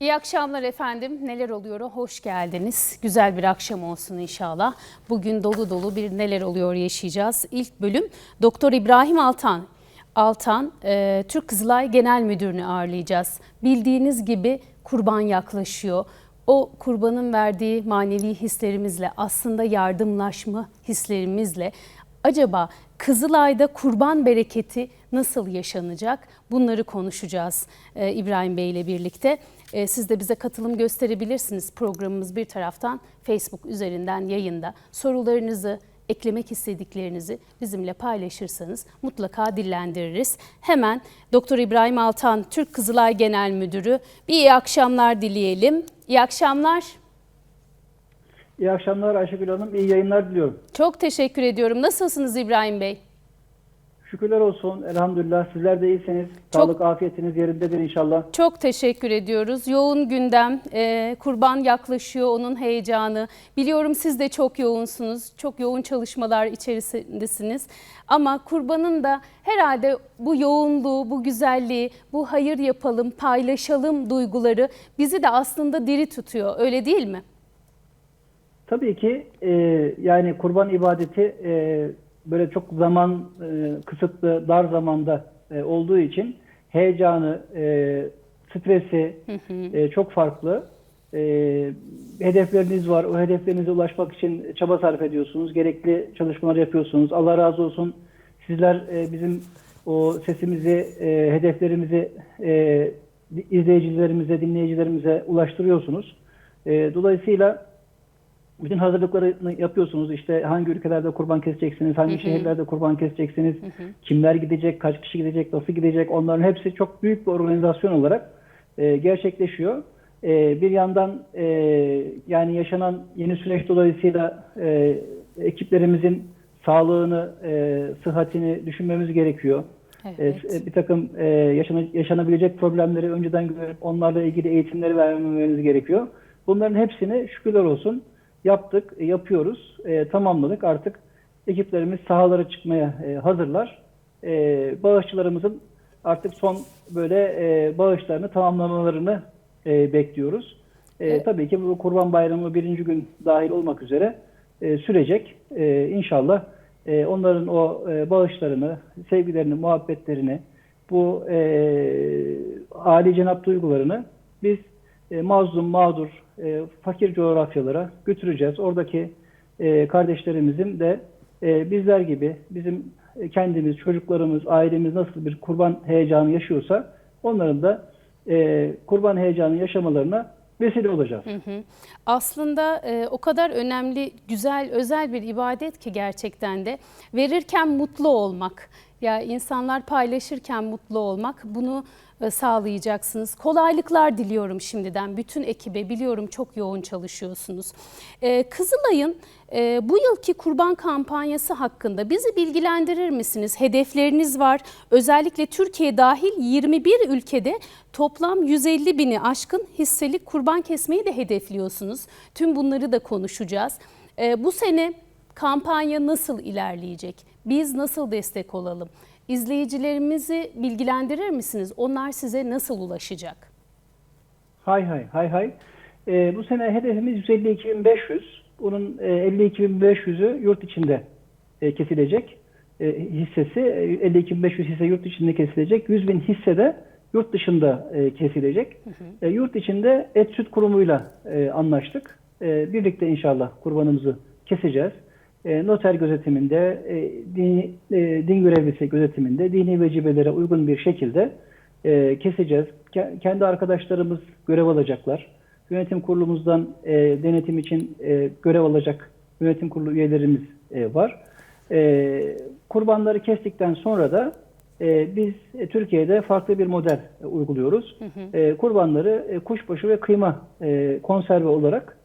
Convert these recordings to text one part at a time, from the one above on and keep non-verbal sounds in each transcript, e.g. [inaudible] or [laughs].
İyi akşamlar efendim. Neler oluyor? Hoş geldiniz. Güzel bir akşam olsun inşallah. Bugün dolu dolu bir neler oluyor yaşayacağız. İlk bölüm Doktor İbrahim Altan. Altan, e, Türk Kızılay Genel Müdürünü ağırlayacağız. Bildiğiniz gibi kurban yaklaşıyor. O kurbanın verdiği manevi hislerimizle, aslında yardımlaşma hislerimizle acaba Kızılay'da kurban bereketi nasıl yaşanacak? Bunları konuşacağız e, İbrahim Bey ile birlikte. E, siz de bize katılım gösterebilirsiniz. Programımız bir taraftan Facebook üzerinden yayında. Sorularınızı, eklemek istediklerinizi bizimle paylaşırsanız mutlaka dillendiririz. Hemen Doktor İbrahim Altan, Türk Kızılay Genel Müdürü. Bir iyi akşamlar dileyelim. İyi akşamlar. İyi akşamlar Ayşegül Hanım. İyi yayınlar diliyorum. Çok teşekkür ediyorum. Nasılsınız İbrahim Bey? Şükürler olsun. Elhamdülillah. Sizler de iyisiniz. Sağlık, afiyetiniz yerindedir inşallah. Çok teşekkür ediyoruz. Yoğun gündem, e, kurban yaklaşıyor, onun heyecanı. Biliyorum siz de çok yoğunsunuz, çok yoğun çalışmalar içerisindesiniz. Ama kurbanın da herhalde bu yoğunluğu, bu güzelliği, bu hayır yapalım, paylaşalım duyguları bizi de aslında diri tutuyor. Öyle değil mi? Tabii ki e, yani kurban ibadeti e, böyle çok zaman e, kısıtlı, dar zamanda e, olduğu için heyecanı, e, stresi e, çok farklı. E, hedefleriniz var. O hedeflerinize ulaşmak için çaba sarf ediyorsunuz. Gerekli çalışmalar yapıyorsunuz. Allah razı olsun. Sizler e, bizim o sesimizi, e, hedeflerimizi e, izleyicilerimize, dinleyicilerimize ulaştırıyorsunuz. E, dolayısıyla bütün hazırlıklarını yapıyorsunuz. İşte hangi ülkelerde kurban keseceksiniz, hangi şehirlerde kurban keseceksiniz, kimler gidecek, kaç kişi gidecek, nasıl gidecek onların hepsi çok büyük bir organizasyon olarak e, gerçekleşiyor. E, bir yandan e, yani yaşanan yeni süreç dolayısıyla e, ekiplerimizin sağlığını, e, sıhhatini düşünmemiz gerekiyor. Evet. E, bir takım e, yaşana, yaşanabilecek problemleri önceden görüp onlarla ilgili eğitimleri vermemiz gerekiyor. Bunların hepsini şükürler olsun yaptık, e, yapıyoruz, e, tamamladık. Artık ekiplerimiz sahalara çıkmaya e, hazırlar. E, bağışçılarımızın artık son böyle e, bağışlarını tamamlamalarını e, bekliyoruz. E, Evet. Tabii ki bu Kurban Bayramı birinci gün dahil olmak üzere e, sürecek. E, inşallah e, onların o e, bağışlarını, sevgilerini, muhabbetlerini, bu e, âli cenap duygularını biz e, mazlum, mağdur, e, fakir coğrafyalara götüreceğiz. Oradaki e, kardeşlerimizin de e, bizler gibi bizim kendimiz, çocuklarımız, ailemiz nasıl bir kurban heyecanı yaşıyorsa onların da e, kurban heyecanı yaşamalarına vesile olacağız. Hı hı. Aslında e, o kadar önemli, güzel, özel bir ibadet ki gerçekten de verirken mutlu olmak. Ya insanlar paylaşırken mutlu olmak bunu e, sağlayacaksınız. Kolaylıklar diliyorum şimdiden bütün ekibe. Biliyorum çok yoğun çalışıyorsunuz. E, Kızılay'ın e, bu yılki kurban kampanyası hakkında bizi bilgilendirir misiniz? Hedefleriniz var. Özellikle Türkiye dahil 21 ülkede toplam 150 bini aşkın hisselik kurban kesmeyi de hedefliyorsunuz. Tüm bunları da konuşacağız. E, bu sene kampanya nasıl ilerleyecek? Biz nasıl destek olalım? İzleyicilerimizi bilgilendirir misiniz? Onlar size nasıl ulaşacak? Hay hay hay hay. E, bu sene hedefimiz 152.500. Bunun e, 52.500'ü yurt içinde e, kesilecek e, hissesi. E, 52.500 hisse yurt içinde kesilecek. 100.000 hisse de yurt dışında e, kesilecek. E, yurt içinde Et Süt Kurumu'yla e, anlaştık. E, birlikte inşallah kurbanımızı keseceğiz. E, noter gözetiminde, e, dini, e, din görevlisi gözetiminde, dini vecibelere uygun bir şekilde e, keseceğiz. Ke- kendi arkadaşlarımız görev alacaklar. Yönetim kurulumuzdan e, denetim için e, görev alacak yönetim kurulu üyelerimiz e, var. E, kurbanları kestikten sonra da e, biz e, Türkiye'de farklı bir model e, uyguluyoruz. E, kurbanları e, kuşbaşı ve kıyma e, konserve olarak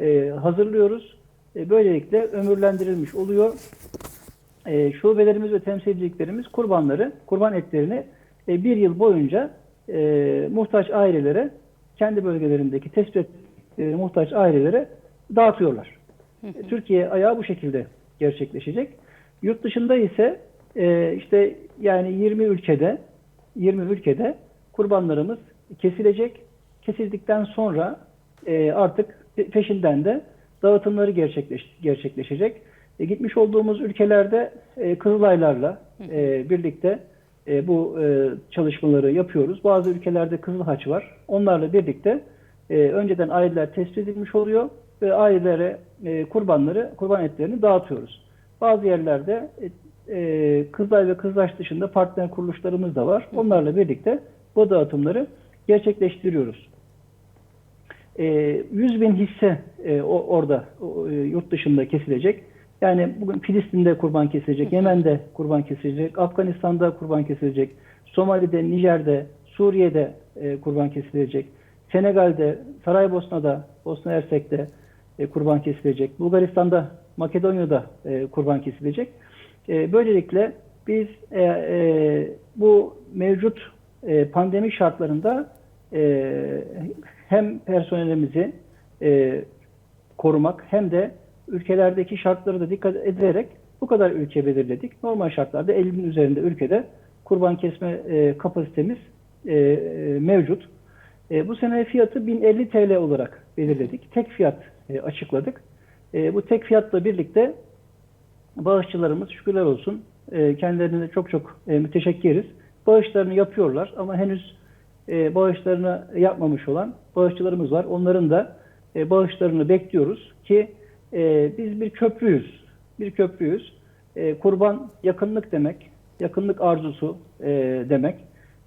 e, hazırlıyoruz. E, böylelikle ömürlendirilmiş oluyor. E, şubelerimiz ve temsilciliklerimiz kurbanları, kurban etlerini e, bir yıl boyunca e, muhtaç ailelere, kendi bölgelerindeki tespit ettikleri muhtaç ailelere dağıtıyorlar. E, Türkiye ayağı bu şekilde gerçekleşecek. Yurt dışında ise e, işte yani 20 ülkede 20 ülkede kurbanlarımız kesilecek. Kesildikten sonra e, artık pe- peşinden de dağıtımları gerçekleş, gerçekleşecek. E, gitmiş olduğumuz ülkelerde e, Kızılaylarla e, birlikte e, bu e, çalışmaları yapıyoruz. Bazı ülkelerde Kızıl Haç var. Onlarla birlikte e, önceden aileler tespit edilmiş oluyor ve ailelere e, kurbanları, kurban etlerini dağıtıyoruz. Bazı yerlerde e, Kızılay ve Kızılaç dışında partner kuruluşlarımız da var. Onlarla birlikte bu dağıtımları gerçekleştiriyoruz. E, 100 bin hisse e, o, orada e, yurt dışında kesilecek. Yani bugün Filistin'de kurban kesilecek, Yemen'de kurban kesilecek, Afganistan'da kurban kesilecek, Somali'de, Nijer'de, Suriye'de e, kurban kesilecek, Senegal'de, Saraybosna'da, Bosna Hersek'te e, kurban kesilecek, Bulgaristan'da, Makedonya'da e, kurban kesilecek. E, böylelikle biz e, e, bu mevcut e, pandemi şartlarında e, hem personelimizi e, korumak hem de ülkelerdeki şartları da dikkat ederek bu kadar ülke belirledik. Normal şartlarda 50'nin üzerinde ülkede kurban kesme e, kapasitemiz e, mevcut. E, bu sene fiyatı 1050 TL olarak belirledik. Tek fiyat e, açıkladık. E, bu tek fiyatla birlikte bağışçılarımız şükürler olsun e, kendilerine çok çok e, müteşekkiriz. Bağışlarını yapıyorlar ama henüz e, bağışlarını yapmamış olan bağışçılarımız var. Onların da e, bağışlarını bekliyoruz ki e, biz bir köprüyüz. Bir köprüyüz. E, kurban yakınlık demek, yakınlık arzusu e, demek.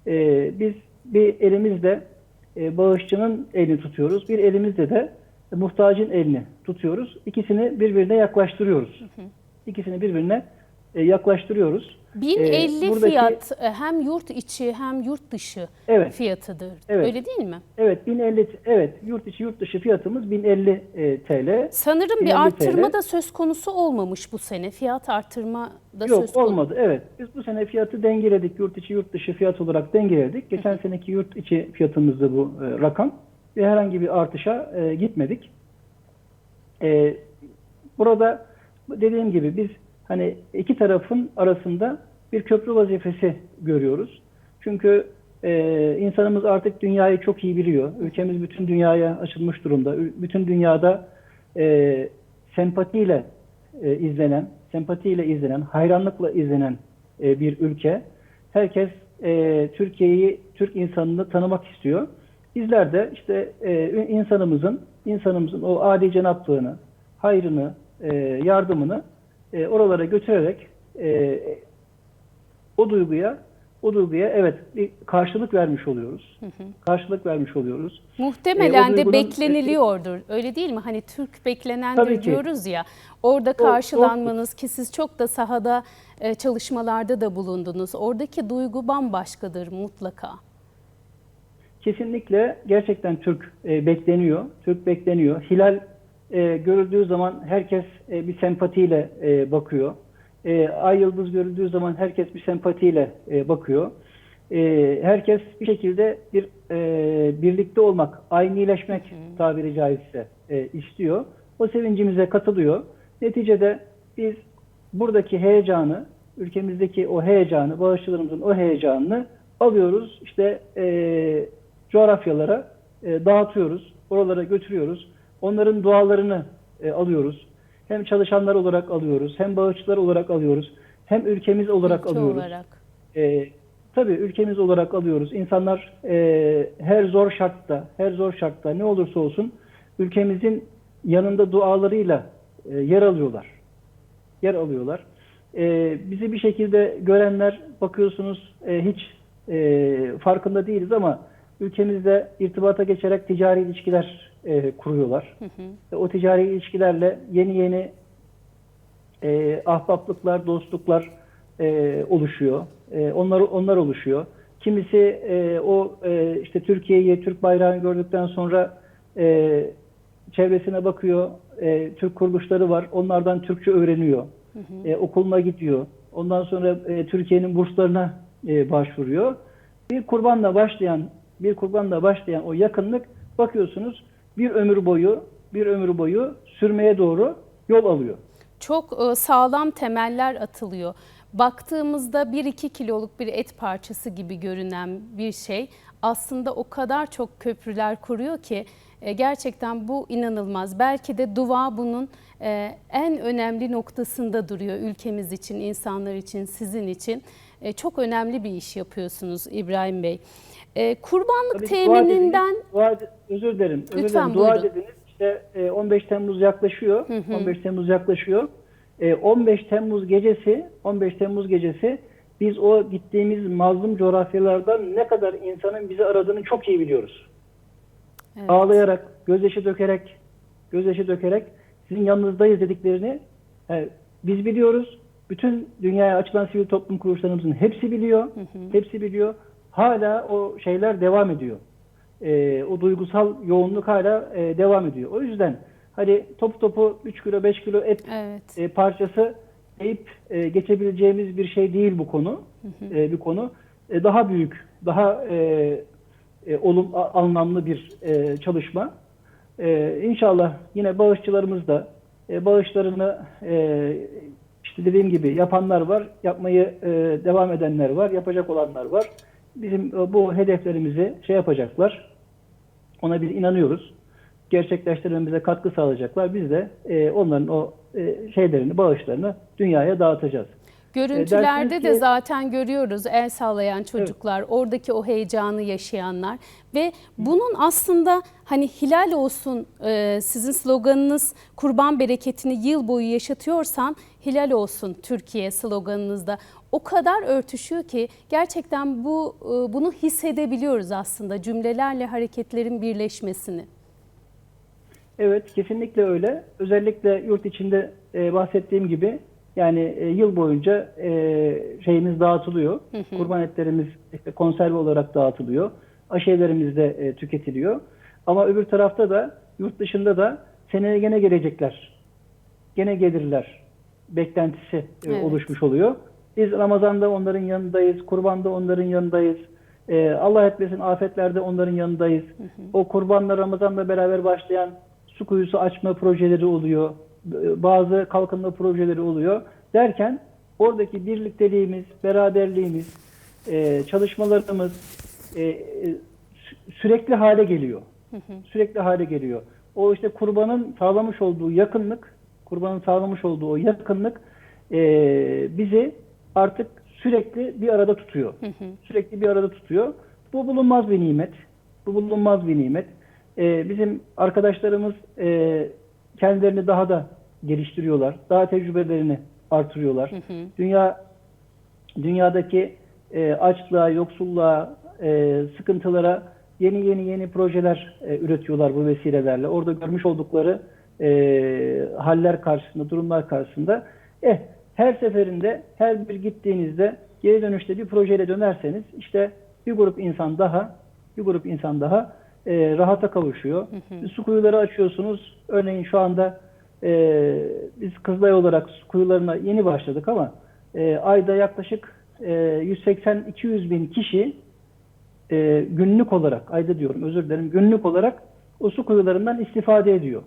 E, biz bir elimizde e, bağışçının elini tutuyoruz, bir elimizde de muhtacın elini tutuyoruz. İkisini birbirine yaklaştırıyoruz. İkisini birbirine e, yaklaştırıyoruz. 1050 Ee, buradaki- fiyat e, hem yurt içi hem yurt dışı Evet. fiyatıdır. Evet. Öyle değil mi? Evet 1050 evet yurt içi yurt dışı fiyatımız 1050 e, TL. Sanırım 1050 bir artırma TL. da söz konusu olmamış bu sene. Fiyat artırma da söz Yok konusu. olmadı. Evet. Biz bu sene fiyatı dengeledik. Yurt içi yurt dışı fiyat olarak dengeledik. Geçen seneki yurt içi fiyatımızda bu e, rakam ve herhangi bir artışa e, gitmedik. E, burada dediğim gibi biz hani iki tarafın arasında bir köprü vazifesi görüyoruz. Çünkü e, insanımız artık dünyayı çok iyi biliyor. Ülkemiz bütün dünyaya açılmış durumda. Bütün dünyada e, sempatiyle e, izlenen, sempatiyle izlenen, hayranlıkla izlenen e, bir ülke. Herkes e, Türkiye'yi, Türk insanını tanımak istiyor. Bizler de işte e, insanımızın, insanımızın o âli cenaplığını, hayrını, e, yardımını e, oralara götürerek e, o duyguya, o duyguya evet bir karşılık vermiş oluyoruz. Karşılık vermiş oluyoruz. Muhtemelen E, o de bekleniliyordur. Öyle değil mi? Hani Türk beklenendir diyoruz ya. Orada O- karşılanmanız ki siz çok da sahada e, çalışmalarda da bulundunuz. Oradaki duygu bambaşkadır mutlaka. Kesinlikle gerçekten Türk e, bekleniyor. Türk bekleniyor. Hilal e, görüldüğü zaman herkes e, bir sempatiyle e, bakıyor. E, Ay yıldız görüldüğü zaman herkes bir sempatiyle e, bakıyor. E, herkes bir şekilde bir e, birlikte olmak, aynileşmek tabiri caizse e, istiyor. O sevincimize katılıyor. Neticede biz buradaki heyecanı, ülkemizdeki o heyecanı, bağışçılarımızın o heyecanını alıyoruz. İşte e, coğrafyalara e, dağıtıyoruz, oralara götürüyoruz. Onların dualarını e, alıyoruz. Hem çalışanlar olarak alıyoruz, hem bağışçılar olarak alıyoruz, hem ülkemiz olarak Ülke alıyoruz. olarak. E, tabii ülkemiz olarak alıyoruz. İnsanlar e, her zor şartta, her zor şartta ne olursa olsun ülkemizin yanında dualarıyla e, yer alıyorlar. Yer alıyorlar. E, bizi bir şekilde görenler bakıyorsunuz e, hiç e, farkında değiliz ama ülkemizde irtibata geçerek ticari ilişkiler e, kuruyorlar. Ve O ticari ilişkilerle yeni yeni e, ahbaplıklar, dostluklar e, oluşuyor. E, onlar onlar oluşuyor. Kimisi e, o e, işte Türkiye'yi, Türk bayrağını gördükten sonra e, çevresine bakıyor. E, Türk kuruluşları var. Onlardan Türkçe öğreniyor. E, okuluna gidiyor. Ondan sonra e, Türkiye'nin burslarına e, başvuruyor. Bir kurbanla başlayan bir kurbanla başlayan o yakınlık bakıyorsunuz bir ömür boyu bir ömür boyu sürmeye doğru yol alıyor. Çok e, sağlam temeller atılıyor. Baktığımızda 1-2 kiloluk bir et parçası gibi görünen bir şey aslında o kadar çok köprüler kuruyor ki e, gerçekten bu inanılmaz. Belki de dua bunun e, en önemli noktasında duruyor ülkemiz için, insanlar için, sizin için. Çok önemli bir iş yapıyorsunuz İbrahim Bey. E, Kurbanlık Tabii dua temininden dediniz, dua, özür dilerim. Özür Lütfen dilerim. Dua buyurun. dediniz. İşte e, 15 Temmuz yaklaşıyor. 15 Temmuz yaklaşıyor. E, 15 Temmuz gecesi 15 Temmuz gecesi biz o gittiğimiz mazlum coğrafyalardan ne kadar insanın bizi aradığını çok iyi biliyoruz. Evet. Ağlayarak, gözyaşı dökerek, gözyaşı dökerek sizin yanınızdayız dediklerini e, biz biliyoruz. Bütün dünyaya açılan sivil toplum kuruluşlarımızın hepsi biliyor. Hepsi biliyor. Hala o şeyler devam ediyor. E, o duygusal yoğunluk hala e, devam ediyor. O yüzden hani topu topu 3 kilo 5 kilo et evet. e, parçası deyip e, geçebileceğimiz bir şey değil bu konu. E, bir konu. E, daha büyük, daha e, e, olum a- anlamlı bir e, çalışma. E, inşallah yine bağışçılarımız da e, bağışlarını e, işte dediğim gibi yapanlar var, yapmayı e, devam edenler var, yapacak olanlar var. Bizim e, bu hedeflerimizi şey yapacaklar. Ona biz inanıyoruz. Gerçekleştirmemize katkı sağlayacaklar. Biz de e, onların o e, şeylerini, bağışlarını dünyaya dağıtacağız. Görüntülerde dersiniz de ki- zaten görüyoruz el sallayan çocuklar, oradaki o heyecanı yaşayanlar ve bunun aslında hani hilal olsun e, sizin sloganınız kurban bereketini yıl boyu yaşatıyorsan hilal olsun Türkiye sloganınızda o kadar örtüşüyor ki gerçekten bu e, bunu hissedebiliyoruz aslında cümlelerle hareketlerin birleşmesini. Evet, kesinlikle öyle. Özellikle yurt içinde e, bahsettiğim gibi yani e, yıl boyunca e, şeyimiz dağıtılıyor. Kurban etlerimiz işte konserve olarak dağıtılıyor. Aşelerimiz de e, tüketiliyor. Ama öbür tarafta da yurt dışında da seneye gene gelecekler. Gene gelirler. Beklentisi e, Evet. oluşmuş oluyor. Biz Ramazan'da onların yanındayız. Kurbanda onların yanındayız. E, Allah etmesin afetlerde onların yanındayız. O kurbanla Ramazan'la beraber başlayan su kuyusu açma projeleri oluyor. Bazı kalkınma projeleri oluyor. Derken oradaki birlikteliğimiz, beraberliğimiz, e, çalışmalarımız e, e, sü- sürekli hale geliyor. Sürekli hale geliyor. O işte kurbanın sağlamış olduğu yakınlık, kurbanın sağlamış olduğu o yakınlık e, bizi artık sürekli bir arada tutuyor. Sürekli bir arada tutuyor. Bu bulunmaz bir nimet. Bu bulunmaz bir nimet. E, bizim arkadaşlarımız e, kendilerini daha da geliştiriyorlar. Daha tecrübelerini artırıyorlar. Dünya dünyadaki e, açlığa, yoksulluğa, e, sıkıntılara yeni yeni yeni projeler e, üretiyorlar bu vesilelerle. Orada görmüş oldukları e, haller karşısında, durumlar karşısında. Eh, her seferinde, her bir gittiğinizde geri dönüşte bir projeyle dönerseniz işte bir grup insan daha, bir grup insan daha e, rahata kavuşuyor. Su kuyuları açıyorsunuz. Örneğin şu anda e, biz Kızılay olarak su kuyularına yeni başladık ama e, ayda yaklaşık e, 180-200 bin kişi e, günlük olarak, ayda diyorum özür dilerim, günlük olarak o su kuyularından istifade ediyor.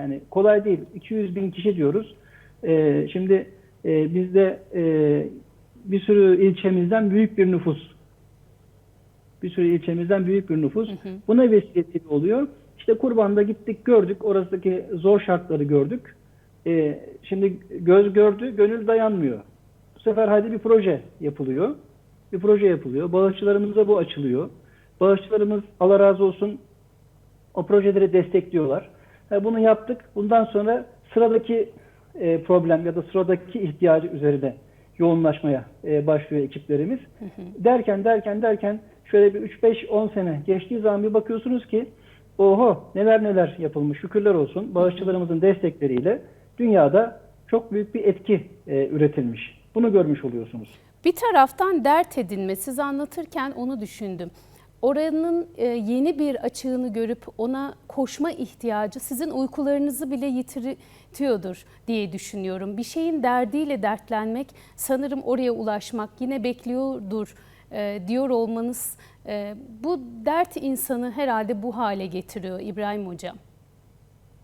Yani kolay değil. 200 bin kişi diyoruz. E, şimdi e, bizde e, bir sürü ilçemizden büyük bir nüfus. Bir sürü ilçemizden büyük bir nüfus. Buna vesilesiyle oluyor. İşte kurbanda gittik gördük. Orasındaki zor şartları gördük. E, şimdi göz gördü, gönül dayanmıyor. Bu sefer hadi bir proje yapılıyor. Bir proje yapılıyor. Bağışçılarımıza bu açılıyor. Bağışçılarımız Allah razı olsun o projeleri destekliyorlar. Ha, bunu yaptık. Bundan sonra sıradaki e, problem ya da sıradaki ihtiyacı üzerine yoğunlaşmaya e, başlıyor ekiplerimiz. Derken derken derken şöyle bir 3-5-10 sene geçtiği zaman bir bakıyorsunuz ki oho neler neler yapılmış şükürler olsun bağışçılarımızın destekleriyle dünyada çok büyük bir etki e, üretilmiş. Bunu görmüş oluyorsunuz. Bir taraftan dert edinme, siz anlatırken onu düşündüm. Oranın e, yeni bir açığını görüp ona koşma ihtiyacı sizin uykularınızı bile yitirtiyordur diye düşünüyorum. Bir şeyin derdiyle dertlenmek, sanırım oraya ulaşmak yine bekliyordur e, diyor olmanız. e, Bu dert insanı herhalde bu hale getiriyor İbrahim Hocam.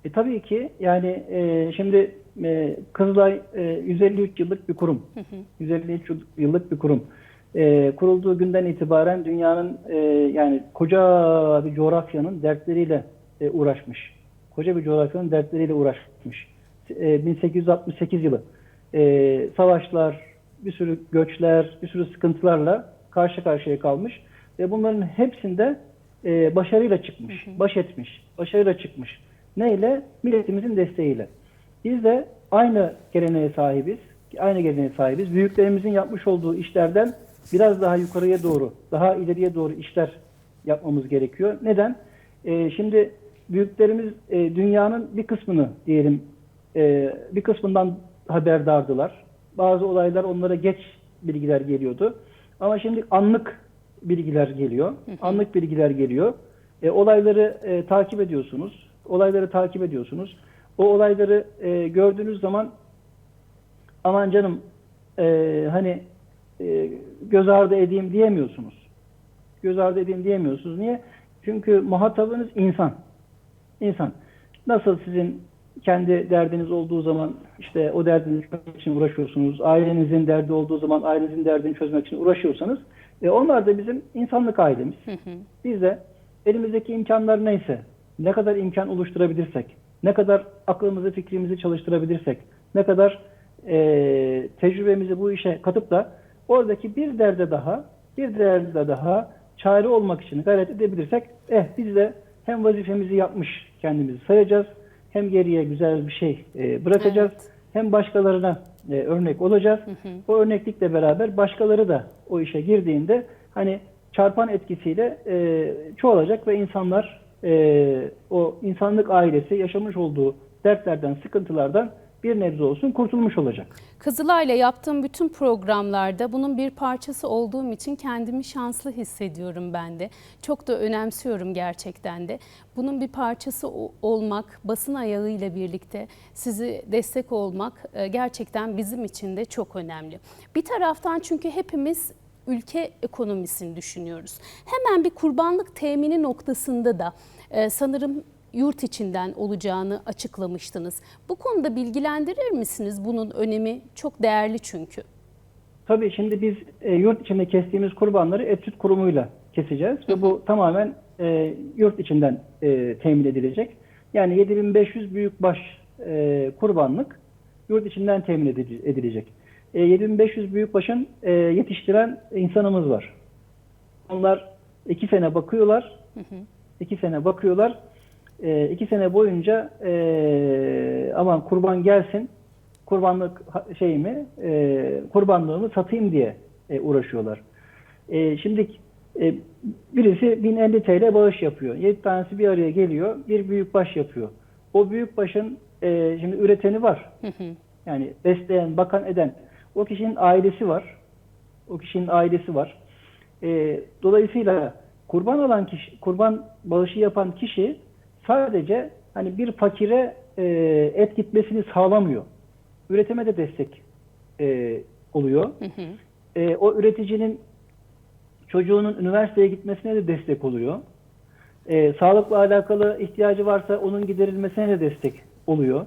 E, tabii ki yani e, şimdi e, Kızılay e, 153 yıllık bir kurum. 153 yıllık bir kurum. E, kurulduğu günden itibaren dünyanın e, yani koca bir coğrafyanın dertleriyle e, uğraşmış. Koca bir coğrafyanın dertleriyle uğraşmış. E, 1868 yılı e, savaşlar, bir sürü göçler, bir sürü sıkıntılarla karşı karşıya kalmış ve bunların hepsinde e, başarıyla çıkmış, baş etmiş, başarıyla çıkmış. Neyle? Milletimizin desteğiyle. Biz de aynı geleneğe sahibiz, aynı geleneğe sahibiz. Büyüklerimizin yapmış olduğu işlerden biraz daha yukarıya doğru, daha ileriye doğru işler yapmamız gerekiyor. Neden? E, şimdi büyüklerimiz e, dünyanın bir kısmını diyelim e, bir kısmından haberdardılar. Bazı olaylar onlara geç bilgiler geliyordu. Ama şimdi anlık bilgiler geliyor. Anlık bilgiler geliyor. E, olayları e, takip ediyorsunuz. Olayları takip ediyorsunuz. O olayları e, gördüğünüz zaman aman canım e, hani e, göz ardı edeyim diyemiyorsunuz. Göz ardı edeyim diyemiyorsunuz. Niye? Çünkü muhatabınız insan. İnsan. Nasıl sizin kendi derdiniz olduğu zaman işte o derdini çözmek için uğraşıyorsunuz. Ailenizin derdi olduğu zaman ailenizin derdini çözmek için uğraşıyorsanız e, onlar da bizim insanlık ailemiz. Biz de elimizdeki imkanlar neyse, ne kadar imkan oluşturabilirsek, ne kadar aklımızı, fikrimizi çalıştırabilirsek, ne kadar e, tecrübemizi bu işe katıp da oradaki bir derde daha, bir derde daha çare olmak için gayret edebilirsek, eh biz de hem vazifemizi yapmış kendimizi sayacağız, hem geriye güzel bir şey e, bırakacağız, Evet. hem başkalarına e, örnek olacağız. O örneklikle beraber başkaları da o işe girdiğinde hani çarpan etkisiyle e, çoğalacak ve insanlar e, o insanlık ailesi yaşamış olduğu dertlerden, sıkıntılardan bir nebze olsun kurtulmuş olacak. Kızılay'la yaptığım bütün programlarda bunun bir parçası olduğum için kendimi şanslı hissediyorum ben de. Çok da önemsiyorum gerçekten de. Bunun bir parçası olmak, basın ayağıyla birlikte sizi destek olmak e, gerçekten bizim için de çok önemli. Bir taraftan çünkü hepimiz ülke ekonomisini düşünüyoruz. Hemen bir kurbanlık temini noktasında da e, sanırım yurt içinden olacağını açıklamıştınız. Bu konuda bilgilendirir misiniz? Bunun önemi çok değerli çünkü. Tabii şimdi biz e, yurt içinde kestiğimiz kurbanları etüt kurumuyla keseceğiz ve bu tamamen e, yurt içinden e, temin edilecek. Yani 7500 büyükbaş e, kurbanlık yurt içinden temin edilecek. E, 7500 büyükbaşın e, yetiştiren insanımız var. Onlar iki sene bakıyorlar, iki sene bakıyorlar. E, iki sene boyunca e, aman kurban gelsin, kurbanlık şeyimi, e, kurbanlığımı satayım diye e, uğraşıyorlar. E, şimdi e, birisi 1050 TL bağış yapıyor. 7 tanesi bir araya geliyor, bir büyükbaş yapıyor. O büyükbaşın e, şimdi üreteni var. Yani besleyen, bakan eden. O kişinin ailesi var. O kişinin ailesi var. E, dolayısıyla kurban alan kişi, kurban bağışı yapan kişi sadece hani bir fakire e, et gitmesini sağlamıyor. Üretime de destek e, oluyor. E, o üreticinin çocuğunun üniversiteye gitmesine de destek oluyor. E, sağlıkla alakalı ihtiyacı varsa onun giderilmesine de destek oluyor.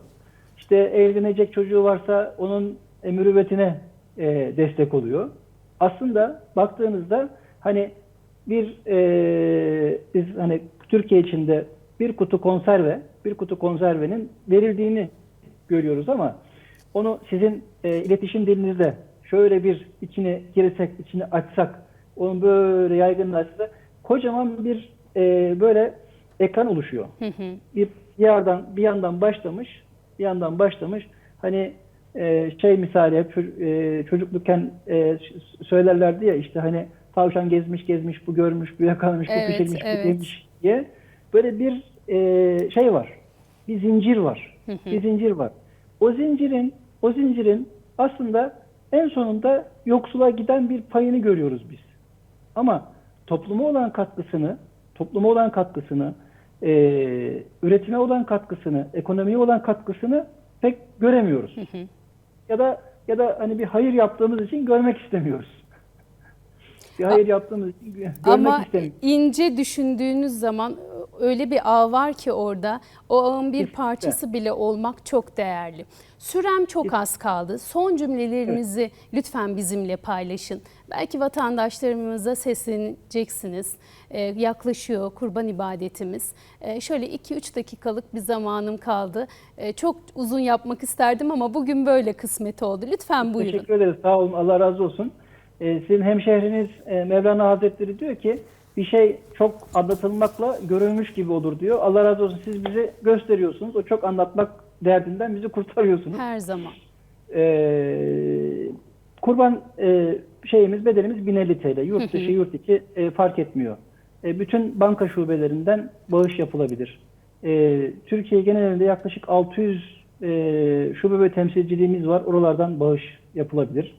İşte evlenecek çocuğu varsa onun e, mürüvvetine e, destek oluyor. Aslında baktığınızda hani bir e, biz hani Türkiye içinde bir kutu konserve, bir kutu konservenin verildiğini görüyoruz ama onu sizin e, iletişim dilinizde şöyle bir içine girsek, içini açsak, onun böyle yaygınlaşsa kocaman bir e, böyle ekran oluşuyor. Bir bir yandan bir yandan başlamış, bir yandan başlamış. Hani e, şey misali hep e, çocuklukken e, söylerlerdi ya işte hani tavşan gezmiş gezmiş bu görmüş bu yakalamış Evet, bu pişirmiş evet. bu yemiş diye böyle bir e, şey var. Bir zincir var. Bir zincir var. O zincirin o zincirin aslında en sonunda yoksula giden bir payını görüyoruz biz. Ama topluma olan katkısını, topluma olan katkısını, e, üretime olan katkısını, ekonomiye olan katkısını pek göremiyoruz. Ya da ya da hani bir hayır yaptığımız için görmek istemiyoruz. [laughs] Bir hayır yaptığımız için gö- görmek Ama ince düşündüğünüz zaman öyle bir ağ var ki orada. O ağın bir parçası bile olmak çok değerli. Sürem çok az kaldı. Son cümlelerinizi lütfen bizimle paylaşın. Belki vatandaşlarımıza sesleneceksiniz. Ee, yaklaşıyor kurban ibadetimiz. Ee, şöyle 2-3 dakikalık bir zamanım kaldı. Ee, çok uzun yapmak isterdim ama bugün böyle kısmet oldu. Lütfen buyurun. Teşekkür ederiz. Sağ olun. Allah razı olsun. Ee, sizin hemşehriniz e, Mevlana Hazretleri diyor ki bir şey çok anlatılmakla görülmüş gibi olur diyor. Allah razı olsun. Siz bize gösteriyorsunuz. O çok anlatmak derdinden bizi kurtarıyorsunuz. Her zaman. Ee, kurban e, şeyimiz bedelimiz 1050 TL. Yurt dışı, yurt içi e, fark etmiyor. E, bütün banka şubelerinden bağış yapılabilir. E, Türkiye genelinde yaklaşık 600 e, şube ve temsilciliğimiz var. Oralardan bağış yapılabilir.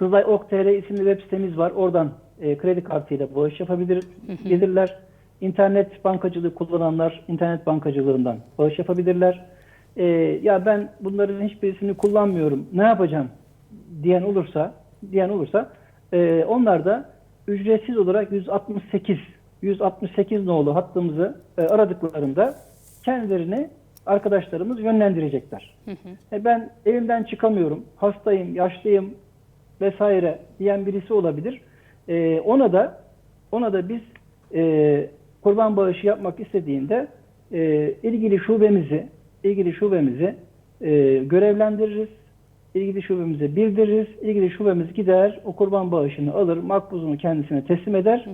Kızılay Ok.tr isimli web sitemiz var. Oradan e, kredi kartıyla bağış yapabilir gelirler. İnternet bankacılığı kullananlar internet bankacılığından bağış yapabilirler. E, ya ben bunların hiçbirisini kullanmıyorum. Ne yapacağım diyen olursa diyen olursa e, onlar da ücretsiz olarak 168 168 nolu hattımızı e, aradıklarında kendilerini arkadaşlarımız yönlendirecekler. E, ben evimden çıkamıyorum, hastayım, yaşlıyım vesaire diyen birisi olabilir. E, ona da ona da biz e, kurban bağışı yapmak istediğinde e, ilgili şubemizi ilgili şubemizi e, görevlendiririz. ilgili şubemize bildiririz. İlgili şubemiz gider, o kurban bağışını alır, makbuzunu kendisine teslim eder.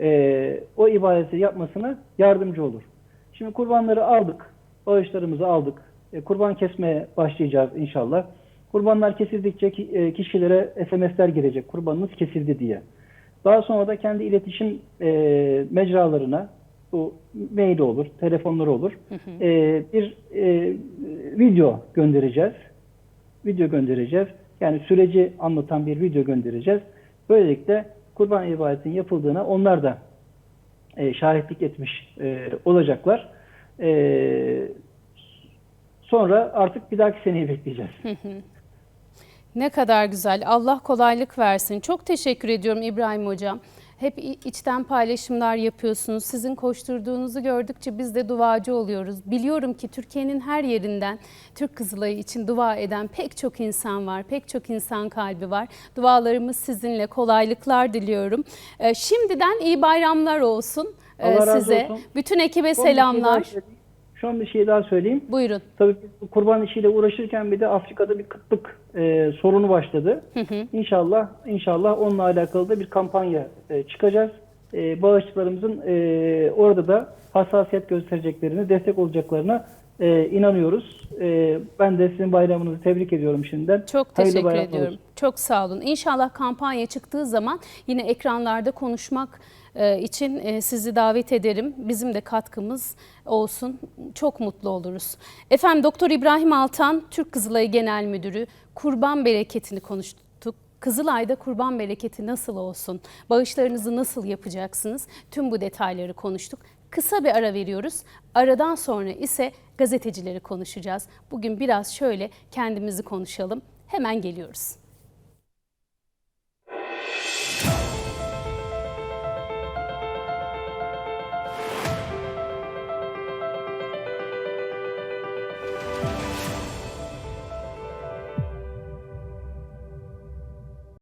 E, o ibadeti yapmasına yardımcı olur. Şimdi kurbanları aldık, bağışlarımızı aldık. E, kurban kesmeye başlayacağız inşallah. Kurbanlar kesildikçe e, kişilere SMS'ler gelecek. Kurbanınız kesildi diye. Daha sonra da kendi iletişim e, mecralarına bu mail olur, telefonları olur. e, bir e, video göndereceğiz. Video göndereceğiz. Yani süreci anlatan bir video göndereceğiz. Böylelikle kurban ibadetinin yapıldığına onlar da e, şahitlik etmiş e, olacaklar. E, sonra artık bir dahaki seneyi bekleyeceğiz. Ne kadar güzel. Allah kolaylık versin. Çok teşekkür ediyorum İbrahim Hocam. Hep içten paylaşımlar yapıyorsunuz. Sizin koşturduğunuzu gördükçe biz de duacı oluyoruz. Biliyorum ki Türkiye'nin her yerinden Türk Kızılayı için dua eden pek çok insan var. Pek çok insan kalbi var. Dualarımız sizinle. Kolaylıklar diliyorum. Ee, Şimdiden iyi bayramlar olsun e, Allah razı size. Bütün ekibe şey selamlar. Son bir şey daha söyleyeyim. Buyurun. Tabii kurban işiyle uğraşırken bir de Afrika'da bir kıtlık e, sorunu başladı. İnşallah inşallah onunla alakalı da bir kampanya e, çıkacağız. E, bağışçılarımızın e, orada da hassasiyet göstereceklerini, destek olacaklarına e, inanıyoruz. E, ben de sizin bayramınızı tebrik ediyorum şimdiden. Çok Hayırlı teşekkür bayramlar ediyorum. olsun. Çok sağ olun. İnşallah kampanya çıktığı zaman yine ekranlarda konuşmak e, için e, sizi davet ederim. Bizim de katkımız olsun. Çok mutlu oluruz. Efendim Doktor İbrahim Altan, Türk Kızılayı Genel Müdürü, kurban bereketini konuştuk. Kızılay'da kurban bereketi nasıl olsun? Bağışlarınızı nasıl yapacaksınız? Tüm bu detayları konuştuk. Kısa bir ara veriyoruz. Aradan sonra ise gazetecileri konuşacağız. Bugün biraz şöyle kendimizi konuşalım. Hemen geliyoruz.